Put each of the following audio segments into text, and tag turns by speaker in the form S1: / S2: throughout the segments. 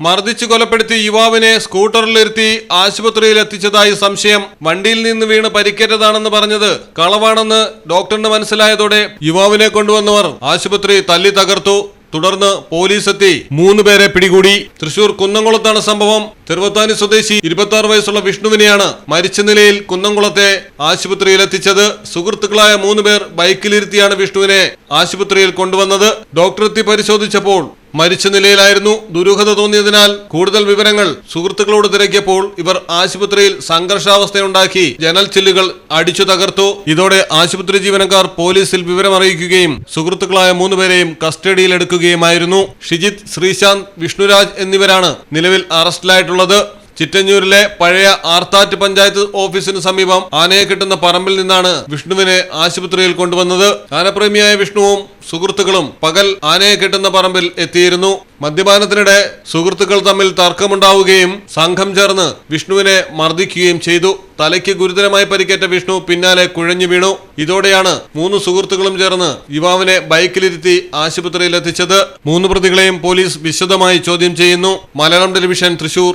S1: മർദ്ദിച്ചു കൊലപ്പെടുത്തി യുവാവിനെ സ്കൂട്ടറിലിരുത്തി ആശുപത്രിയിൽ എത്തിച്ചതായി സംശയം. വണ്ടിയിൽ നിന്ന് വീണ് പരിക്കേറ്റതാണെന്ന് പറഞ്ഞത് കളവാണെന്ന് ഡോക്ടറിന് മനസ്സിലായതോടെ യുവാവിനെ കൊണ്ടുവന്നവർ ആശുപത്രി തല്ലി തകർത്തു. തുടർന്ന് പോലീസ് എത്തി മൂന്ന് പേരെ പിടികൂടി. തൃശൂർ കുന്നംകുളത്താണ് സംഭവം. തിരുവത്താനി സ്വദേശി ഇരുപത്തി ആറ് വയസ്സുള്ള വിഷ്ണുവിനെയാണ് മരിച്ച നിലയിൽ കുന്നംകുളത്തെ ആശുപത്രിയിൽ എത്തിച്ചത്. സുഹൃത്തുക്കളായ മൂന്ന് പേർ ബൈക്കിലിരുത്തിയാണ് വിഷ്ണുവിനെ ആശുപത്രിയിൽ കൊണ്ടുവന്നത്. ഡോക്ടർ എത്തി പരിശോധിച്ചപ്പോൾ മരിച്ച നിലയിലായിരുന്നു ദുരൂഹത തോന്നിയതിനാൽ കൂടുതൽ വിവരങ്ങൾ സുഹൃത്തുക്കളോട് തിരക്കിയപ്പോൾ ഇവർ ആശുപത്രിയിൽ സംഘർഷാവസ്ഥയുണ്ടാക്കി ജനൽ ചില്ലുകൾ അടിച്ചു തകർത്തു. ഇതോടെ ആശുപത്രി ജീവനക്കാർ പോലീസിൽ വിവരമറിയിക്കുകയും സുഹൃത്തുക്കളായ മൂന്നുപേരെയും കസ്റ്റഡിയിലെടുക്കുകയുമായിരുന്നു ഷിജിത് ശ്രീശാന്ത് വിഷ്ണുരാജ് എന്നിവരാണ് നിലവിൽ അറസ്റ്റിലായിട്ടുള്ളത്. ചിറ്റഞ്ഞൂരിലെ പഴയ ആർത്താറ്റ് പഞ്ചായത്ത് ഓഫീസിന് സമീപം ആനയെ കിട്ടുന്ന പറമ്പിൽ നിന്നാണ് വിഷ്ണുവിനെ ആശുപത്രിയിൽ കൊണ്ടുവന്നത്. ആനപ്രേമിയായ വിഷ്ണുവും സുഹൃത്തുക്കളും പകൽ ആനയെ കിട്ടുന്ന പറമ്പിൽ എത്തിയിരുന്നു. മദ്യപാനത്തിനിടെ സുഹൃത്തുക്കൾ തമ്മിൽ തർക്കമുണ്ടാവുകയും സംഘം ചേർന്ന് വിഷ്ണുവിനെ മർദ്ദിക്കുകയും ചെയ്തു. തലയ്ക്ക് ഗുരുതരമായി പരിക്കേറ്റ വിഷ്ണു പിന്നാലെ കുഴഞ്ഞു വീണു. ഇതോടെയാണ് മൂന്ന് സുഹൃത്തുക്കളും ചേർന്ന് യുവാവിനെ ബൈക്കിലിരുത്തി ആശുപത്രിയിൽ എത്തിച്ചത് മൂന്ന് പ്രതികളെയും പോലീസ് വിശദമായി ചോദ്യം ചെയ്യുന്നു. Malayalam television Thrissur.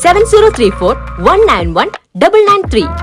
S2: seven zero three four one nine one double nine three